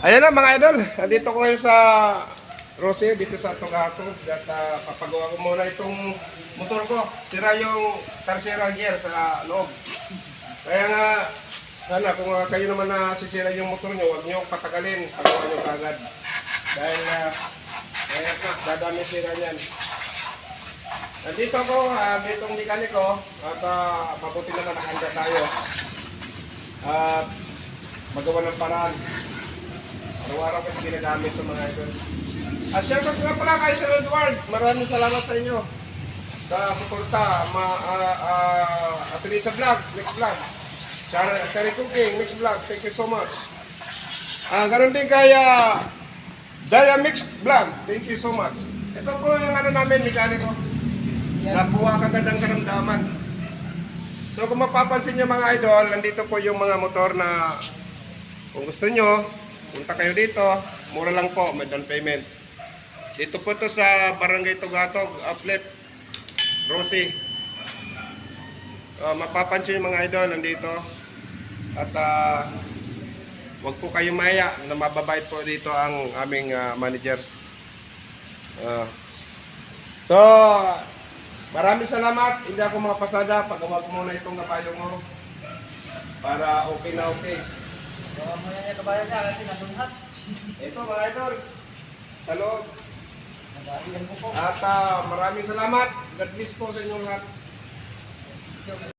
Ayun na mga idol, nandito ko ngayon sa Rose, dito sa Togato. At ah, papagawa ko muna itong motor ko. Sira yung tercera gear sa loob. Kaya nga, sana kung ah, kayo naman na sisira yung motor nyo, huwag nyo patagalin. Pagawa nyo kagad. Dahil uh, kaya na, dadami sira niyan. Nandito ako, uh, ditong mekaniko. At ah, mabuti naman nakahanda tayo. At magawa ng paraan. Araw-araw kasi ginagamit sa mga idol. At syempre nga pala kay Sir Edward, maraming salamat sa inyo sa suporta, ma, uh, uh, affiliate sa vlog, next vlog. Shari Cooking, next vlog, thank you so much. Ah, ganun din kay uh, Daya Mix Vlog, thank you so much. Ito po yung ano namin, mekaniko. Yes. Nabuha kagad ang karamdaman. So kung mapapansin nyo mga idol, nandito po yung mga motor na kung gusto nyo, punta kayo dito, mura lang po, may down payment. Dito po to sa Barangay Tugatog, Outlet, Rosie. Uh, mapapansin yung mga idol, nandito. At ah, wag po kayong maya na mababait po dito ang aming ah, manager. Ah. so, maraming salamat. Hindi ako makapasada. Pagawa ko muna itong kapayo mo. Para okay na okay. Gawa mo yan yung kabayan niya kasi nabunhat. Ito mga idol. Sa loob. Nagalian mo po. At ah, maraming salamat. God bless po sa inyong lahat.